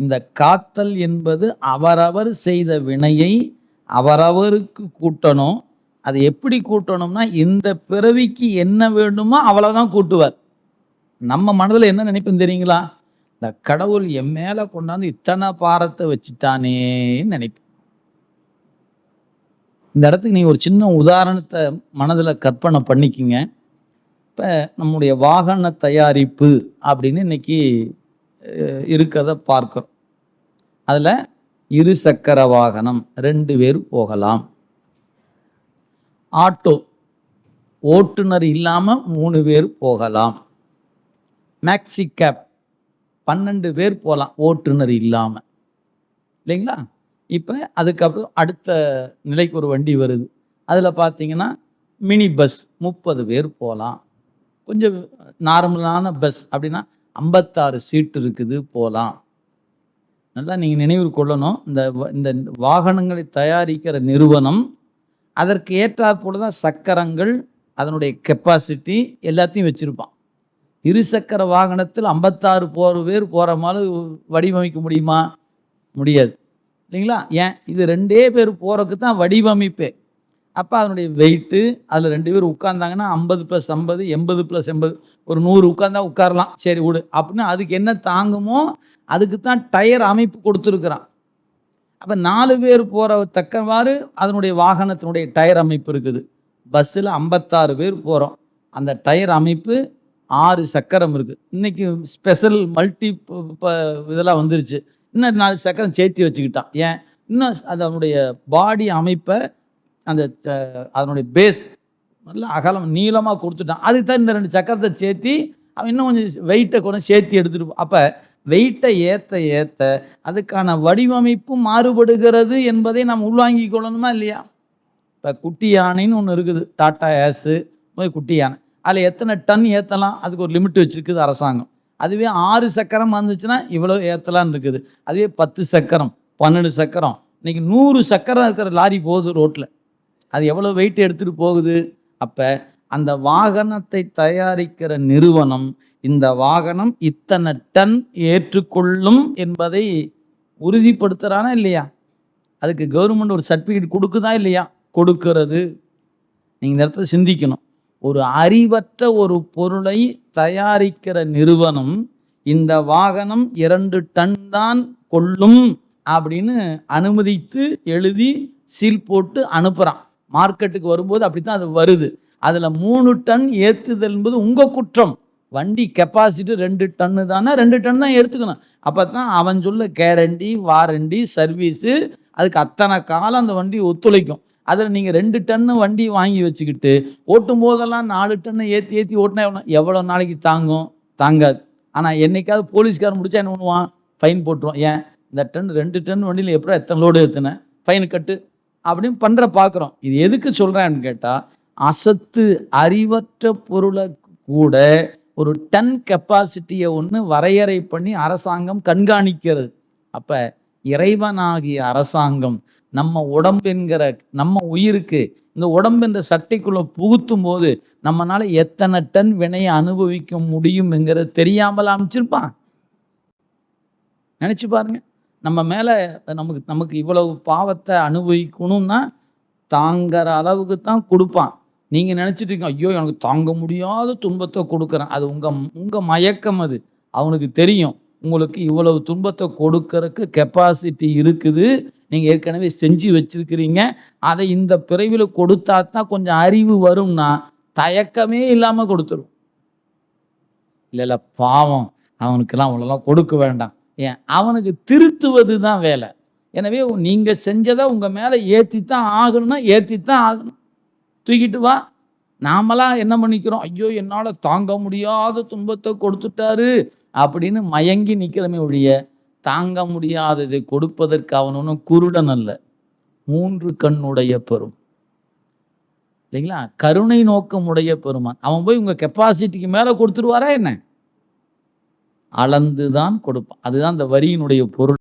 இந்த காத்தல் என்பது அவரவர் செய்த வினையை அவரவருக்கு கூட்டணும். அது எப்படி கூட்டணும்னா இந்த பிறவிக்கு என்ன வேண்டுமோ அவ்வளோதான் கூட்டுவார். நம்ம மனதில் என்ன நினைப்போம் தெரியுங்களா? இந்த கடவுள் என் மேலே கொண்டாந்து இத்தனை பாரத்தை வச்சுட்டானேன்னு நினைப்பேன் இந்த இடத்துக்கு நீ ஒரு சின்ன உதாரணத்தை மனதில் கற்பனை பண்ணிக்கிங்க. இப்போ நம்முடைய வாகன தயாரிப்பு அப்படின்னு இன்னைக்கு இருக்கிறத இருக்கதை அதில் இரு சக்கர வாகனம் ரெண்டு பேர் போகலாம். ஆட்டோ ஓட்டுநர் இல்லாமல் மூணு பேர் போகலாம். மேக்ஸி கேப் பன்னெண்டு பேர் போகலாம் ஓட்டுநர் இல்லாமல் இல்லைங்களா? இப்போ அதுக்கப்புறம் அடுத்த நிலைக்கு ஒரு வண்டி வருது. அதில் பார்த்தீங்கன்னா மினி பஸ் முப்பது பேர் போகலாம் கொஞ்சம் நார்மலான பஸ் அப்படின்னா ஐம்பத்தாறு சீட்டு இருக்குது போகலாம் நல்லா நீங்கள் நினைவில் கொள்ளணும். இந்த வ- இந்த வாகனங்களை தயாரிக்கிற நிறுவனம் அதற்கு ஏற்றாற்போல் தான் சக்கரங்கள் அதனுடைய கெப்பாசிட்டி எல்லாத்தையும் வச்சுருப்பான். இருசக்கர வாகனத்தில் ஐம்பத்தாறு போகிற பேர் போகிற மாதிரி வடிவமைக்க முடியுமா? முடியாது. இல்லைங்களா? ஏன்? இது ரெண்டே பேர் போகிறதுக்கு தான் வடிவமைப்பே. அப்போ அதனுடைய வெயிட்டு அதில் ரெண்டு பேர் உட்கார்ந்தாங்கன்னா ஐம்பது ப்ளஸ் ஐம்பது எண்பது ப்ளஸ் எண்பது ஒரு நூறு உட்கார்ந்தா உட்காரலாம். சரி விடு. அப்படின்னு அதுக்கு என்ன தாங்குமோ அதுக்கு தான் டயர் அமைப்பு கொடுத்துருக்குறான். அப்போ நாலு பேர் போகிற தக்கவாறு அதனுடைய வாகனத்தினுடைய டயர் அமைப்பு இருக்குது. பஸ்ஸில் ஐம்பத்தாறு பேர் போகிறோம் அந்த டயர் அமைப்பு ஆறு சக்கரம் இருக்குது இன்றைக்கி ஸ்பெஷல் மல்டி இதெல்லாம் வந்துருச்சு. இன்னும் நாலு சக்கரம் சேர்த்து வச்சுக்கிட்டான். ஏன்? இன்னும் அதனுடைய பாடி அமைப்பை அந்த அதனுடைய பேஸ் நல்ல அகலம் நீளமாக கொடுத்துட்டான். அதுக்கு தான் இந்த ரெண்டு சக்கரத்தை சேர்த்தி அவன் இன்னும் கொஞ்சம் வெயிட்டை கொஞ்சம் சேர்த்து எடுத்துட்டு அப்போ வெயிட்டை ஏற்ற ஏற்ற அதுக்கான வடிவமைப்பும் மாறுபடுகிறது என்பதை நாம் உள்வாங்கி கொள்ளணுமா இல்லையா? இப்போ குட்டி யானைன்னு ஒன்று இருக்குது டாட்டா ஏஸு குட்டி யானை. அதில் எத்தனை டன் ஏற்றலாம் அதுக்கு ஒரு லிமிட் வச்சுருக்குது அரசாங்கம். அதுவே ஆறு சக்கரம் வந்துச்சுன்னா இவ்வளோ ஏற்றலான்னு இருக்குது. அதுவே பத்து சக்கரம் பன்னெண்டு சக்கரம் இன்னைக்கு நூறு சக்கரம் இருக்கிற லாரி போகுது ரோட்டில் அது எவ்வளோ வெயிட் எடுத்துகிட்டு போகுது? அப்போ அந்த வாகனத்தை தயாரிக்கிற நிறுவனம் இந்த வாகனம் இத்தனை டன் ஏற்றுக்கொள்ளும் என்பதை உறுதிப்படுத்துகிறானா இல்லையா? அதுக்கு கவர்மெண்ட் ஒரு சர்டிஃபிகேட் கொடுக்குதா இல்லையா? கொடுக்கிறது. நீங்கள் இந்த இடத்துல சிந்திக்கணும். ஒரு அறிவற்ற ஒரு பொருளை தயாரிக்கிற நிறுவனம் இந்த வாகனம் இரண்டு டன் தான் கொள்ளும் அப்படின்னு அனுமதித்து எழுதி சீல் போட்டு அனுப்புகிறான் மார்க்கெட்டுக்கு வரும்போது அப்படி தான் அது வருது. அதில் மூணு டன் ஏற்றுதல் என்பது உங்கள் குற்றம். வண்டி கெப்பாசிட்டி ரெண்டு டன்னு தானே ரெண்டு டன் தான் எடுத்துக்கணும். அப்போ தான் அவன் சொல்ல கேரண்டி வாரண்டி சர்வீஸு அதுக்கு அத்தனை காலம் அந்த வண்டி ஒத்துழைக்கும். அதில் நீங்கள் ரெண்டு டன்னு வண்டி வாங்கி வச்சுக்கிட்டு ஓட்டும் போதெல்லாம் நாலு டன்னு ஏற்றி ஏற்றி ஓட்டினா எவ்வளோ எவ்வளோ நாளைக்கு தாங்கும்? தாங்காது. ஆனால் என்னைக்காவது போலீஸ்காரன் முடிச்சா என்ன பண்ணுவான்? ஃபைன் போட்டுருவான். ஏன்? இந்த டன் ரெண்டு டன் வண்டியில் எப்போ எத்தனை லோடு ஏற்றுனேன் ஃபைன் கட்டு அப்படின்னு பண்ணுற பார்க்குறோம் இது எதுக்கு சொல்கிறேன்னு கேட்டால் அசத்து அறிவற்ற பொருளை கூட ஒரு டன் கெப்பாசிட்டியை ஒன்று வரையறை பண்ணி அரசாங்கம் கண்காணிக்கிறது. அப்போ இறைவனாகிய அரசாங்கம் நம்ம உடம்பென்கிற நம்ம உயிருக்கு இந்த உடம்பென்ற சட்டைக்குள்ளே புகுத்தும் போது நம்மளால் எத்தனை டன் வினையை அனுபவிக்க முடியும்ங்கிறது தெரியாமல் அமைச்சிருப்பான்? நினச்சி பாருங்கள் நம்ம மேலே நமக்கு நமக்கு இவ்வளவு பாவத்தை அனுபவிக்கணும்னா தாங்கிற அளவுக்கு தான் கொடுப்பான். நீங்கள் நினச்சிட்டு இருக்கீங்க ஐயோ எனக்கு தாங்க முடியாத துன்பத்தை கொடுக்குறேன். அது உங்கள் உங்கள் மயக்கம் அது. அவனுக்கு தெரியும். உங்களுக்கு இவ்வளவு துன்பத்தை கொடுக்கறக்கு கெப்பாசிட்டி இருக்குது. நீங்கள் ஏற்கனவே செஞ்சு வச்சுருக்கிறீங்க. அதை இந்த பிறவியில் கொடுத்தா தான் கொஞ்சம் அறிவு வரும்னா தயக்கமே இல்லாமல் கொடுத்துரும். இல்லை இல்லை பாவம். அவனுக்கெல்லாம் அவ்வளோலாம் கொடுக்க வேண்டாம். ஏன்? அவனுக்கு திருத்துவது தான் வேலை. எனவே நீங்கள் செஞ்சதை உங்கள் மேலே ஏற்றி தான் ஆகணும்னா ஏற்றி தான் ஆகணும். தூக்கிட்டு வா. நாமெல்லாம் என்ன பண்ணிக்கிறோம்? ஐயோ என்னால் தாங்க முடியாத துன்பத்தை கொடுத்துட்டாரு அப்படின்னு மயங்கி நிற்கிறமே ஒழிய தாங்க முடியாததை கொடுப்பதற்கு அவன் குருடன் அல்ல. மூன்று கண்ணுடைய பெரும். இல்லைங்களா? கருணை நோக்கம் உடைய பெருமான். அவன் போய் உங்கள் கெப்பாசிட்டிக்கு மேலே கொடுத்துருவாரா என்ன? அளந்து தான் கொடுப்பான் அதுதான் அந்த வரியினுடைய பொருள்.